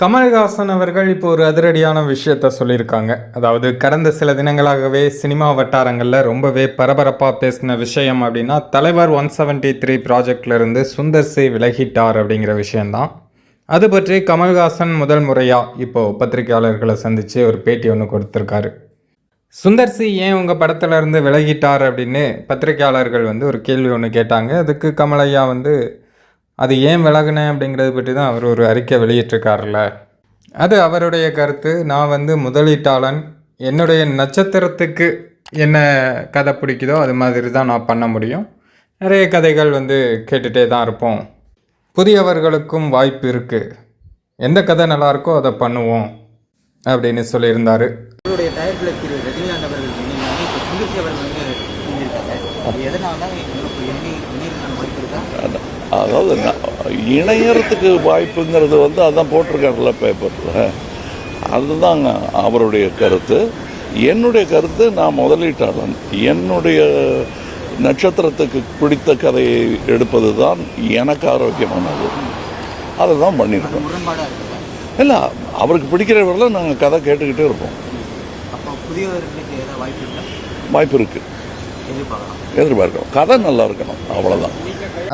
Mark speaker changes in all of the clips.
Speaker 1: கமல்ஹாசன் அவர்கள் இப்போ ஒரு அதிரடியான விஷயத்த சொல்லியிருக்காங்க. அதாவது கடந்த சில தினங்களாகவே சினிமா வட்டாரங்களில் ரொம்பவே பரபரப்பாக பேசின விஷயம் அப்படின்னா தலைவர் ஒன் செவன்ட்டி த்ரீ ப்ராஜெக்ட்லேருந்து சுந்தர் சி விலகிட்டார் அப்படிங்கிற விஷயந்தான் அது பற்றி கமல்ஹாசன் முதல் முறையாக இப்போது பத்திரிகையாளர்களை சந்தித்து ஒரு பேட்டி ஒன்று கொடுத்துருக்காரு. சுந்தர் சி ஏன் உங்கள் படத்துலேருந்து விலகிட்டார் அப்படின்னு பத்திரிகையாளர்கள் வந்து ஒரு கேள்வி ஒன்று கேட்டாங்க. அதுக்கு கமலையா வந்து அது ஏன் விலகுனேன் அப்படிங்கிறத பற்றி தான் அவர் ஒரு அறிக்கை வெளியிட்டிருக்காருல்ல. அது அவருடைய கருத்து. நான் வந்து முதலீட்டாளன். என்னுடைய நட்சத்திரத்துக்கு என்ன கதை பிடிக்குதோ அது மாதிரி தான் நான் பண்ண முடியும். நிறைய கதைகள் வந்து கேட்டுகிட்டே தான் இருப்போம். புதியவர்களுக்கும் வாய்ப்பு இருக்குது எந்த கதை நல்லா இருக்கோ அதை பண்ணுவோம் அப்படின்னு சொல்லியிருந்தார்.
Speaker 2: அவருடைய தயாரிப்பில் திரு ரஜினிகாந்த் அவர்கள் இப்போ சுந்தர்சி அவர்கள் வந்து எதனால வாய்ப்பு இருக்கா?
Speaker 3: அதாவது இணையறதுக்கு வாய்ப்புங்கிறது வந்து அதான் போட்டிருக்காருல பேப்பரில் அதுதான் அவருடைய கருத்து. என்னுடைய கருத்து நான் முதலீட்டாளன். என்னுடைய நட்சத்திரத்துக்கு பிடித்த கதையை எடுப்பது தான் எனக்கு ஆரோக்கியமானது. அதை தான் பண்ணியிருக்கோம் இல்லை அவருக்கு பிடிக்கிறவரில் நாங்கள் கதை கேட்டுக்கிட்டே இருப்போம்.
Speaker 2: வாய்ப்பு
Speaker 3: இருக்குது எதிர்பார்க்கிறோம் கதை நல்லா இருக்கணும். அவ்வளோதான்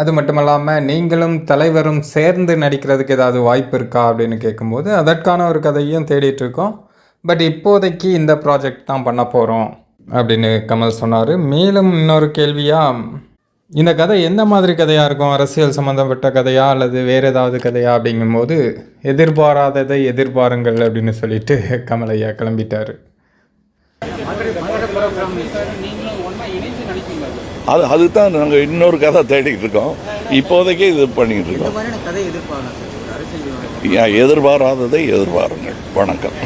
Speaker 1: அது மட்டும் இல்லாமல் நீங்களும் தலைவரும் சேர்ந்து நடிக்கிறதுக்கு ஏதாவது வாய்ப்பு இருக்கா அப்படின்னு கேட்கும்போது அதற்கான ஒரு கதையும் தேடிட்டு இருக்கோம். பட் இப்போதைக்கு இந்த ப்ராஜெக்ட் தான் பண்ண போகிறோம் அப்படின்னு கமல் சொன்னார். மேலும் இன்னொரு கேள்வியாக இந்த கதை எந்த மாதிரி கதையாக இருக்கும்? அரசியல் சம்மந்தப்பட்ட கதையா அல்லது வேறு ஏதாவது கதையா அப்படிங்கும்போது எதிர்பாராததை எதிர்பாருங்கள் அப்படின்னு சொல்லிட்டு கமல் ஐயா கிளம்பிட்டார்.
Speaker 3: அது அதுதான் நாங்கள் இன்னொரு கதை தேடிட்டு இருக்கோம். இப்போதைக்கு இது பண்ணிட்டு
Speaker 2: இந்த
Speaker 3: இருக்கோம் எதிர்பாராததை எதிர்பாருங்கள். வணக்கம்.